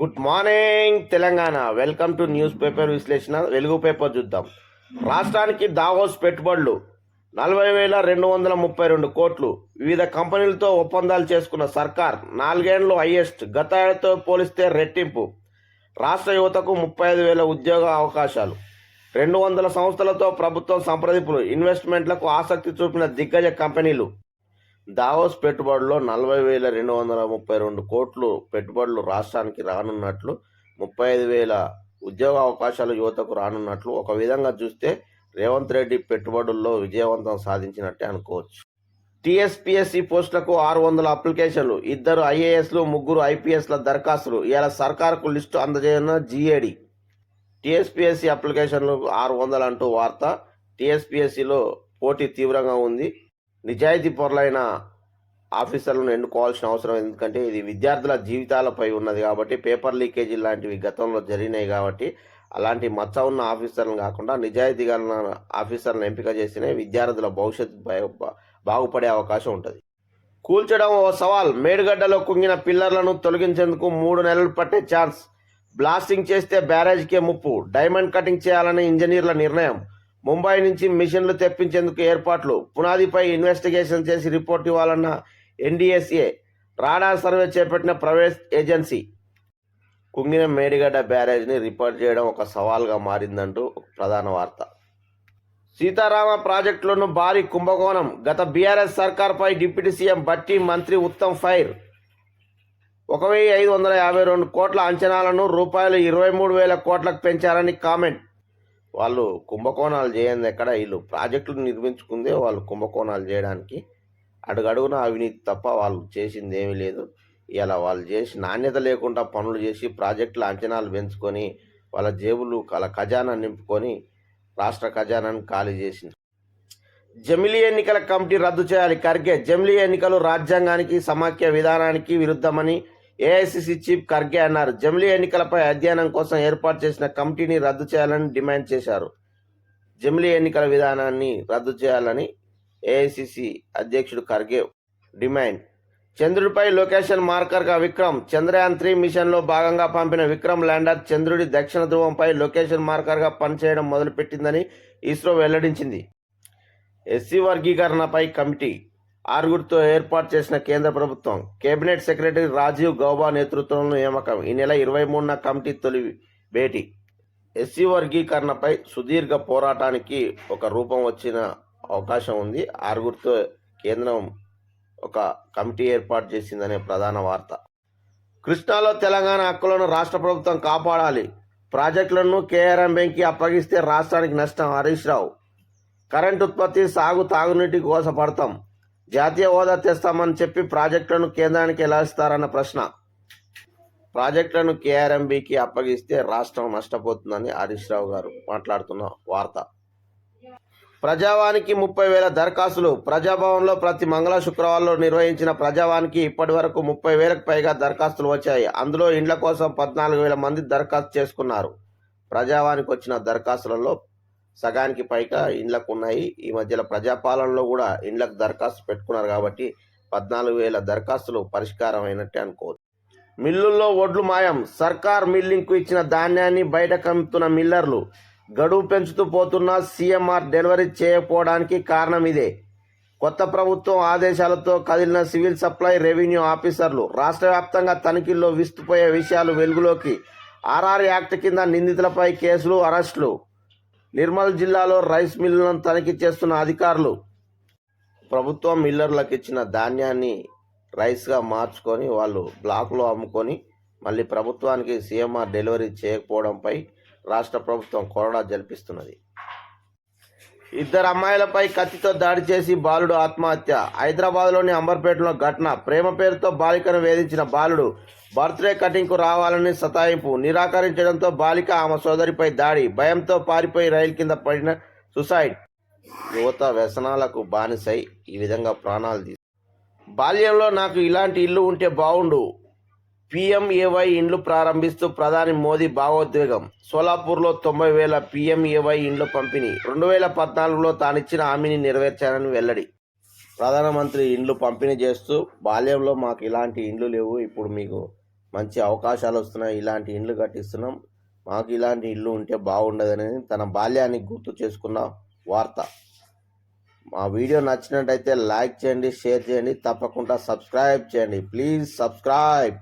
Good morning Telangana. Welcome to news paper విశ్లేషణ. Velugu paper చూద్దాం. రాష్ట్రానికి దావోస్ పెట్టుబడులు నలభై వేల రెండు వందల ముప్పై రెండు కోట్లు. వివిధ కంపెనీలతో ఒప్పందాలు చేసుకున్న సర్కార్ నాలుగేండ్లు హైయెస్ట్ గత ఏడాదితో పోలిస్తే రెట్టింపు. రాష్ట్ర యువతకు ముప్పై ఐదు వేల ఉద్యోగ అవకాశాలు. రెండు వందల సంస్థలతో ప్రభుత్వం సంప్రదింపులు. ఇన్వెస్ట్మెంట్లకు ఆసక్తి చూపిన దిగ్గజ కంపెనీలు. దావోస్ పెట్టుబడుల్లో నలభై వేల రెండు వందల ముప్పై రెండు కోట్లు పెట్టుబడులు రాష్ట్రానికి రానున్నట్లు ముప్పై ఐదు వేల ఉద్యోగ అవకాశాలు యువతకు రానున్నట్లు ఒక విధంగా చూస్తే రేవంత్ రెడ్డి పెట్టుబడుల్లో విజయవంతం సాధించినట్టే అనుకోవచ్చు. టీఎస్పీఎస్సీ పోస్టులకు ఆరు వందల అప్లికేషన్లు ఇద్దరు ఐఏఎస్లు ముగ్గురు ఐపీఎస్ల దరఖాస్తులు ఇలా సర్కార్కు లిస్టు అందజేయన జీఏడి. టీఎస్పీఎస్సీ అప్లికేషన్లు ఆరు వందలు అంటూ వార్త టీఎస్పీఎస్సీలో పోటీ తీవ్రంగా ఉంది. నిజాయితీ పొరలైన ఆఫీసర్లను ఎన్నుకోవాల్సిన అవసరం? ఎందుకంటే ఇది విద్యార్థుల జీవితాలపై ఉన్నది కాబట్టి పేపర్ లీకేజీ లాంటివి గతంలో జరిగినాయి కాబట్టి అలాంటి మచ్చ ఉన్న ఆఫీసర్లను కాకుండా నిజాయితీ గల ఆఫీసర్లను ఎంపిక చేసిన విద్యార్థుల భవిష్యత్తు బాగుపడే అవకాశం ఉంటుంది. కూల్చడం ఓ సవాల్. మేడుగడ్డలో కుంగిన పిల్లర్లను తొలగించేందుకు మూడు నెలలు పట్టే ఛాన్స్. బ్లాస్టింగ్ చేస్తే బ్యారేజ్కే ముప్పు. డైమండ్ కటింగ్ చేయాలని ఇంజనీర్ల నిర్ణయం. ముంబై నుంచి మిషన్లు తెప్పించేందుకు ఏర్పాట్లు. పునాదిపై ఇన్వెస్టిగేషన్ చేసి రిపోర్ట్ ఇవ్వాలన్న ఎన్డీఎస్ఏ రాడార్ సర్వే చేపట్టిన ప్రైవేట్ ఏజెన్సీ. కుంగిన మేడిగడ్డ బ్యారేజ్ని రిపోర్ట్ చేయడం ఒక సవాల్గా మారిందంటూ ప్రధాన వార్త. సీతారామ ప్రాజెక్టులను భారీ కుంభకోణం. గత బీఆర్ఎస్ సర్కార్పై డిప్యూటీ సీఎం బట్టి మంత్రి ఉత్తమ్ ఫైర్ ఒక వెయ్యి ఐదు వందల యాభై రెండు కోట్ల అంచనాలను రూపాయలు ఇరవై మూడు వేల కోట్లకు పెంచారని కామెంట్. వాళ్ళు కుంభకోణాలు చేయండి ఎక్కడ? వీళ్ళు ప్రాజెక్టులు నిర్మించుకుందే వాళ్ళు కుంభకోణాలు చేయడానికి. అడుగడుగున అవినీతి తప్ప వాళ్ళు చేసింది ఏమీ లేదు. ఇలా వాళ్ళు చేసి నాణ్యత లేకుండా పనులు చేసి ప్రాజెక్టుల అంచనాలు పెంచుకొని వాళ్ళ జేబులు వాళ్ళ ఖజానా నింపుకొని రాష్ట్ర ఖజానాను ఖాళీ చేసింది. జమిలీ ఎన్నికల కమిటీ రద్దు చేయాలి. ఖర్గే జమిలీ ఎన్నికలు రాజ్యాంగానికి సమాఖ్య విధానానికి విరుద్ధమని ఏఐసిసి చీఫ్ ఖర్గే అన్నారు. జమిలీ ఎన్నికలపై అధ్యయనం కోసం ఏర్పాటు చేసిన కమిటీని రద్దు చేయాలని డిమాండ్ చేశారు. జమిలీ ఎన్నికల విధానాన్ని రద్దు చేయాలని ఏఐసిసి అధ్యక్షుడు ఖర్గే డిమాండ్. చంద్రుడిపై లొకేషన్ మార్కర్గా విక్రమ్ చంద్రయాన్ త్రీ మిషన్లో భాగంగా పంపిన విక్రమ్ ల్యాండర్ చంద్రుడి దక్షిణ ధ్రువంపై లొకేషన్ మార్కర్గా పనిచేయడం మొదలుపెట్టిందని ఇస్రో వెల్లడించింది. ఎస్సీ వర్గీకరణపై కమిటీ ఆరుగురితో ఏర్పాటు చేసిన కేంద్ర ప్రభుత్వం. కేబినెట్ సెక్రటరీ రాజీవ్ గౌబా నేతృత్వంలో నియామకం. ఈ నెల ఇరవై మూడున కమిటీ తొలి భేటీ. ఎస్సీ వర్గీకరణపై సుదీర్ఘ పోరాటానికి ఒక రూపం వచ్చిన అవకాశం ఉంది. ఆరుగురితో కేంద్రం ఒక కమిటీ ఏర్పాటు చేసిందనే ప్రధాన వార్త. కృష్ణాలో తెలంగాణ హక్కులను రాష్ట్ర ప్రభుత్వం కాపాడాలి. ప్రాజెక్టులను కేఆర్ఎం బ్యాంక్కి అప్పగిస్తే రాష్ట్రానికి నష్టం. హరీష్ రావు. కరెంట్ ఉత్పత్తి సాగు తాగునీటి కోసపడతాం జాతీయ హోదా తెస్తామని చెప్పి ప్రాజెక్టులను కేంద్రానికి ఎలా ఇస్తారన్న ప్రశ్న. ప్రాజెక్టులను కేఆర్ఎంబికి అప్పగిస్తే రాష్ట్రం నష్టపోతుందని హరీష్ రావు గారు మాట్లాడుతున్న వార్త. ప్రజావానికి ముప్పై వేల దరఖాస్తులు. ప్రజాభవన్లో ప్రతి మంగళ శుక్రవారంలో నిర్వహించిన ప్రజావానికి ఇప్పటి వరకు ముప్పై వేలకు పైగా దరఖాస్తులు వచ్చాయి. అందులో ఇండ్ల కోసం పద్నాలుగు వేల మంది దరఖాస్తు చేసుకున్నారు. ప్రజావానికి వచ్చిన దరఖాస్తులలో సగానికి పైగా ఇండ్లకు ఉన్నాయి. ఈ మధ్యలో ప్రజాపాలనలో కూడా ఇండ్లకు దరఖాస్తు పెట్టుకున్నారు కాబట్టి పద్నాలుగు వేల దరఖాస్తులు పరిష్కారం అయినట్టే అనుకోవచ్చు. మిల్లుల్లో ఒడ్లు మాయం. సర్కార్ మిల్లింగ్కు ఇచ్చిన ధాన్యాన్ని బయట కమ్ముతున్న మిల్లర్లు గడువు పెంచుతూ పోతున్న సీఎంఆర్ డెలివరీ చేయకపోవడానికి కారణం ఇదే. కొత్త ప్రభుత్వం ఆదేశాలతో కదిలిన సివిల్ సప్లై రెవెన్యూ ఆఫీసర్లు రాష్ట్ర వ్యాప్తంగా తనిఖీల్లో విస్తుపోయే విషయాలు వెలుగులోకి ఆర్ఆర్ యాక్ట్ కింద నిందితులపై కేసులు అరెస్టులు నిర్మల్ జిల్లాలో రైస్ మిల్లులను తనిఖీ చేస్తున్న అధికారులు ప్రభుత్వం మిల్లర్లకు ఇచ్చిన ధాన్యాన్ని రైస్గా మార్చుకొని వాళ్ళు బ్లాక్లో అమ్ముకొని మళ్ళీ ప్రభుత్వానికి సీఎంఆర్ డెలివరీ చేయకపోవడంపై రాష్ట్ర ప్రభుత్వం కొరడా జల్పిస్తున్నది ఇద్దరు అమ్మాయిలపై కత్తితో దాడి చేసి బాలుడు ఆత్మహత్య. హైదరాబాద్లోని అంబర్పేటలో ఘటన. ప్రేమ పేరుతో బాలికను వేధించిన బాలుడు బర్త్డే కటింగ్కు రావాలని సతాయింపు. నిరాకరించడంతో బాలిక ఆమె సోదరిపై దాడి. భయంతో పారిపోయి రైలు కింద పడిన సుసైడ్. యువత వ్యసనాలకు బానిసై ఈ విధంగా ప్రాణాలు తీసు బాల్యంలో నాకు ఇలాంటి ఇల్లు ఉంటే బాగుండు పిఎంఏవై ఇండ్లు ప్రారంభిస్తూ ప్రధాని మోదీ భావోద్వేగం. సోలాపూర్లో తొంభై వేల పిఎంఏవై ఇండ్లు పంపిణీ. రెండు వేల పద్నాలుగులో తానిచ్చిన హామీని నెరవేర్చానని వెల్లడి. ప్రధానమంత్రి ఇండ్లు పంపిణీ చేస్తూ బాల్యంలో మాకు ఇలాంటి ఇండ్లు లేవు. ఇప్పుడు మీకు మంచి అవకాశాలు వస్తున్నాయి. ఇలాంటి ఇండ్లు కట్టిస్తున్నాం. మాకు ఇలాంటి ఇల్లు ఉంటే బాగుండదని తన బాల్యాన్ని గుర్తు చేసుకున్న వార్త. మా వీడియో నచ్చినట్టయితే లైక్ చేయండి షేర్ చేయండి. తప్పకుండా సబ్స్క్రైబ్ చేయండి. Please subscribe.